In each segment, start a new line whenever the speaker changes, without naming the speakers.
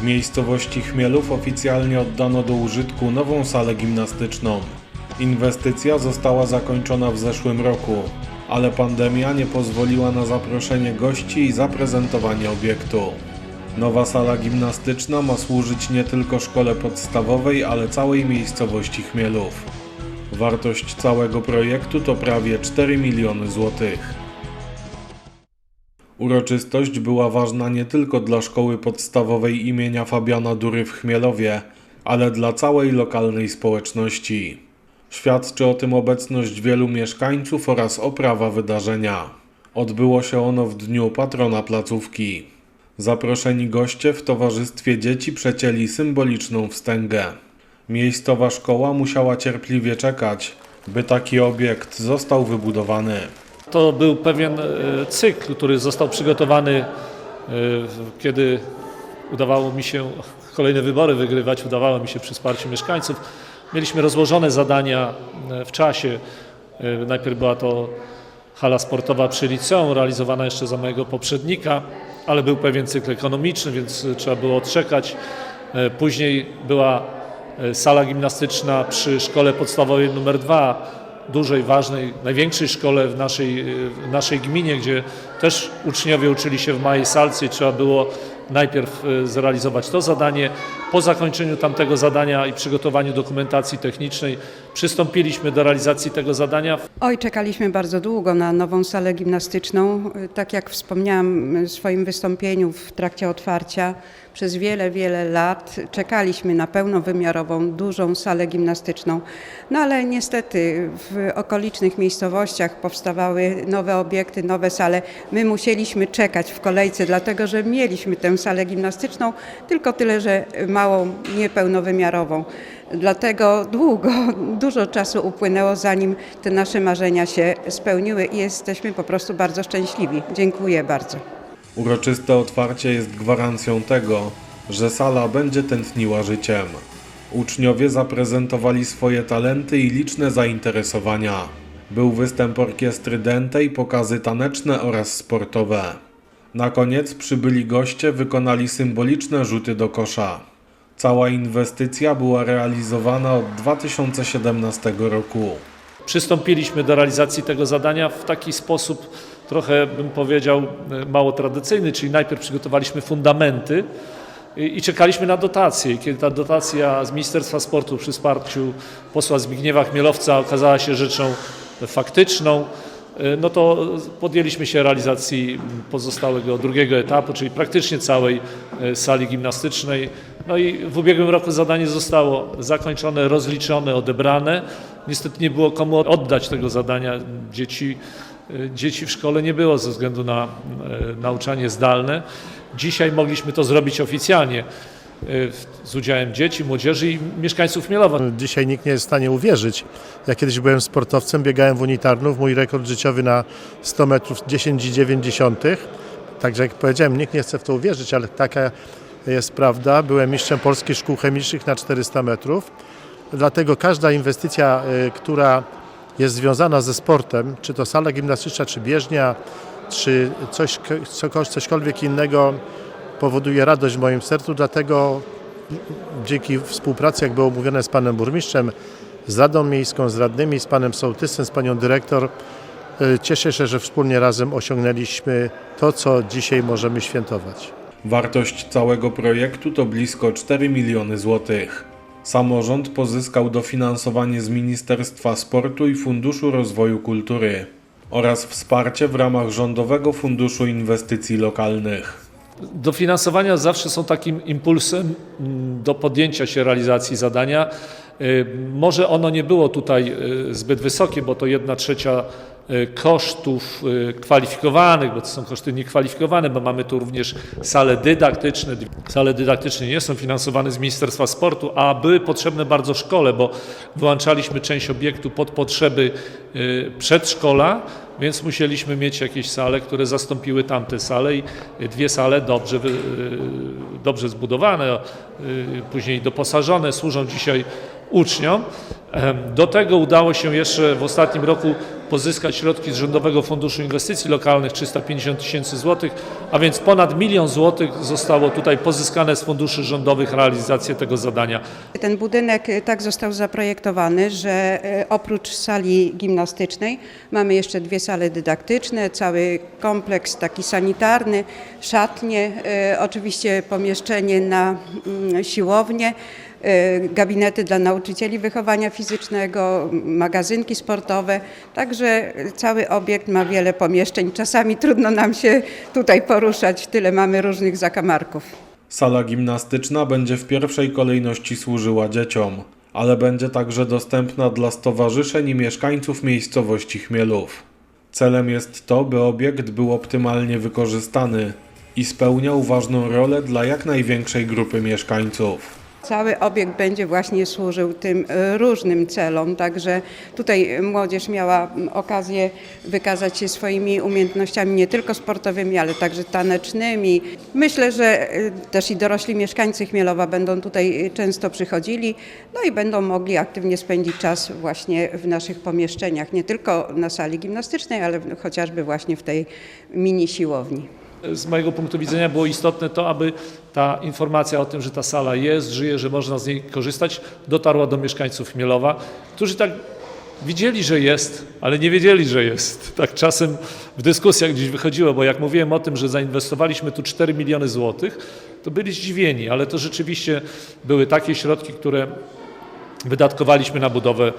W miejscowości Chmielów oficjalnie oddano do użytku nową salę gimnastyczną. Inwestycja została zakończona w zeszłym roku, ale pandemia nie pozwoliła na zaproszenie gości i zaprezentowanie obiektu. Nowa sala gimnastyczna ma służyć nie tylko szkole podstawowej, ale całej miejscowości Chmielów. Wartość całego projektu to prawie 4 miliony złotych. Uroczystość była ważna nie tylko dla szkoły podstawowej imienia Fabiana Dury w Chmielowie, ale dla całej lokalnej społeczności. Świadczy o tym obecność wielu mieszkańców oraz oprawa wydarzenia. Odbyło się ono w dniu patrona placówki. Zaproszeni goście w towarzystwie dzieci przecięli symboliczną wstęgę. Miejscowa szkoła musiała cierpliwie czekać, by taki obiekt został wybudowany.
To był pewien e, cykl, który został przygotowany, e, kiedy udawało mi się kolejne wybory wygrywać, udawało mi się przy wsparciu mieszkańców. Mieliśmy rozłożone zadania e, w czasie. Najpierw była to hala sportowa przy liceum, realizowana jeszcze za mojego poprzednika, ale był pewien cykl ekonomiczny, więc trzeba było odczekać. Później była sala gimnastyczna przy szkole podstawowej numer 2, dużej, ważnej, największej szkole w naszej, w naszej gminie, gdzie też uczniowie uczyli się w małej salce i trzeba było najpierw e, zrealizować to zadanie. Po zakończeniu tamtego zadania i przygotowaniu dokumentacji technicznej przystąpiliśmy do realizacji tego zadania.
Oj, czekaliśmy bardzo długo na nową salę gimnastyczną. Tak jak wspomniałam w swoim wystąpieniu w trakcie otwarcia, przez wiele, wiele lat czekaliśmy na pełnowymiarową, dużą salę gimnastyczną. No ale niestety w okolicznych miejscowościach powstawały nowe obiekty, nowe sale. My musieliśmy czekać w kolejce, dlatego że mieliśmy tę salę gimnastyczną, tylko tyle, że małą, niepełnowymiarową. Dlatego długo, dużo czasu upłynęło, zanim te nasze marzenia się spełniły i jesteśmy po prostu bardzo szczęśliwi. Dziękuję bardzo.
Uroczyste otwarcie jest gwarancją tego, że sala będzie tętniła życiem. Uczniowie zaprezentowali swoje talenty i liczne zainteresowania. Był występ orkiestry Dente i pokazy taneczne oraz sportowe. Na koniec przybyli goście wykonali symboliczne rzuty do kosza. Cała inwestycja była realizowana od 2017 roku.
Przystąpiliśmy do realizacji tego zadania w taki sposób, trochę bym powiedział, e, mało tradycyjny, czyli najpierw przygotowaliśmy fundamenty i, czekaliśmy na dotację. Kiedy ta dotacja z Ministerstwa Sportu przy wsparciu posła Zbigniewa Chmielowca okazała się rzeczą faktyczną, e, no to podjęliśmy się realizacji pozostałego drugiego etapu, czyli praktycznie całej e, sali gimnastycznej. No i w ubiegłym roku zadanie zostało zakończone, rozliczone, odebrane. Niestety nie było komu oddać tego zadania. Dzieci, e, dzieci w szkole nie było ze względu na e, nauczanie zdalne. Dzisiaj mogliśmy to zrobić oficjalnie e, z udziałem dzieci, młodzieży i mieszkańców Chmielowa.
Dzisiaj nikt nie jest w stanie uwierzyć. Ja kiedyś byłem sportowcem, biegałem w unitarnów, mój rekord życiowy na 100 metrów 10,9. Także jak powiedziałem, nikt nie chce w to uwierzyć, ale taka jest prawda. Byłem mistrzem polskich szkół chemicznych na 400 metrów. Dlatego każda inwestycja, y, która jest związana ze sportem, czy to sala gimnastyczna, czy bieżnia, czy coś, cokolwiek, cośkolwiek innego, powoduje radość w moim sercu. Dlatego dzięki współpracy, jak było mówione z panem burmistrzem, z Radą Miejską, z radnymi, z panem sołtysem, z panią dyrektor, y, cieszę się, że wspólnie razem osiągnęliśmy to, co dzisiaj możemy świętować.
Wartość całego projektu to blisko 4 miliony złotych. Samorząd pozyskał dofinansowanie z Ministerstwa Sportu i Funduszu Rozwoju Kultury oraz wsparcie w ramach Rządowego Funduszu Inwestycji Lokalnych.
Dofinansowania zawsze są takim impulsem mm, do podjęcia się realizacji zadania. Y, Może ono nie było tutaj y, zbyt wysokie, bo to jedna trzecia y, kosztów kwalifikowanych, bo to są koszty niekwalifikowane, bo mamy tu również sale dydaktyczne. Sale dydaktyczne nie są finansowane z Ministerstwa Sportu, a były potrzebne bardzo szkole, bo wyłączaliśmy część obiektu pod potrzeby przedszkola, więc musieliśmy mieć jakieś sale, które zastąpiły tamte sale i dwie sale dobrze, dobrze zbudowane, później doposażone, służą dzisiaj uczniom. Do tego udało się jeszcze w ostatnim roku pozyskać środki z Rządowego Funduszu Inwestycji Lokalnych 350 tysięcy złotych, a więc ponad milion złotych zostało tutaj pozyskane z funduszy rządowych realizację tego zadania.
Ten budynek y, tak został zaprojektowany, że y, oprócz sali gimnastycznej mamy jeszcze dwie sale dydaktyczne, cały kompleks taki sanitarny, szatnie, y, oczywiście pomieszczenie na mm, siłownię, gabinety dla nauczycieli wychowania fizycznego, magazynki sportowe. Także y, cały obiekt ma wiele pomieszczeń. Czasami trudno nam się tutaj poruszać, tyle mamy różnych zakamarków.
Sala gimnastyczna będzie w pierwszej kolejności służyła dzieciom, ale będzie także dostępna dla stowarzyszeń i mieszkańców miejscowości Chmielów. Celem jest to, by obiekt był optymalnie wykorzystany i spełniał ważną rolę dla jak największej grupy mieszkańców.
Cały obiekt będzie właśnie służył tym e, różnym celom, także tutaj młodzież miała okazję wykazać się swoimi umiejętnościami nie tylko sportowymi, ale także tanecznymi. Myślę, że e, też i dorośli mieszkańcy Chmielowa będą tutaj e, często przychodzili, no i będą mogli aktywnie spędzić czas właśnie w naszych pomieszczeniach, nie tylko na sali gimnastycznej, ale chociażby właśnie w tej mini siłowni.
Z mojego punktu widzenia było istotne to, aby ta informacja o tym, że ta sala jest, żyje, że można z niej korzystać, dotarła do mieszkańców Chmielowa, którzy tak widzieli, że jest, ale nie wiedzieli, że jest. Tak czasem w dyskusjach gdzieś wychodziło, bo jak mówiłem o tym, że zainwestowaliśmy tu 4 miliony złotych, to byli zdziwieni, ale to rzeczywiście były takie środki, które wydatkowaliśmy na budowę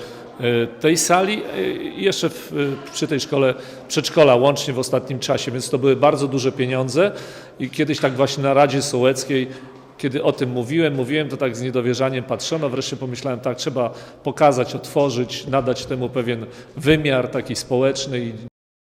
tej sali e, i jeszcze w, e, przy tej szkole przedszkola łącznie w ostatnim czasie, więc to były bardzo duże pieniądze. I kiedyś tak właśnie na Radzie Sołeckiej kiedy o tym mówiłem, mówiłem, to tak z niedowierzaniem patrzono, wreszcie pomyślałem, tak, trzeba pokazać, otworzyć, nadać temu pewien wymiar taki społeczny i